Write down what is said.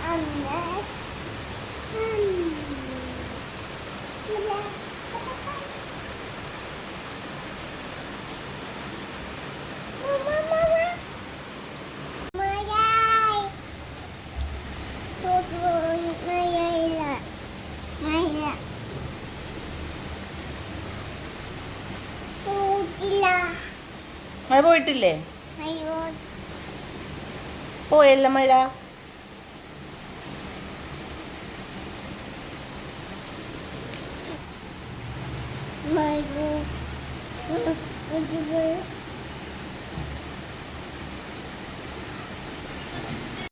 Anne. Anne. മഴ പോയിട്ടില്ലേ? പോയല്ല മഴ.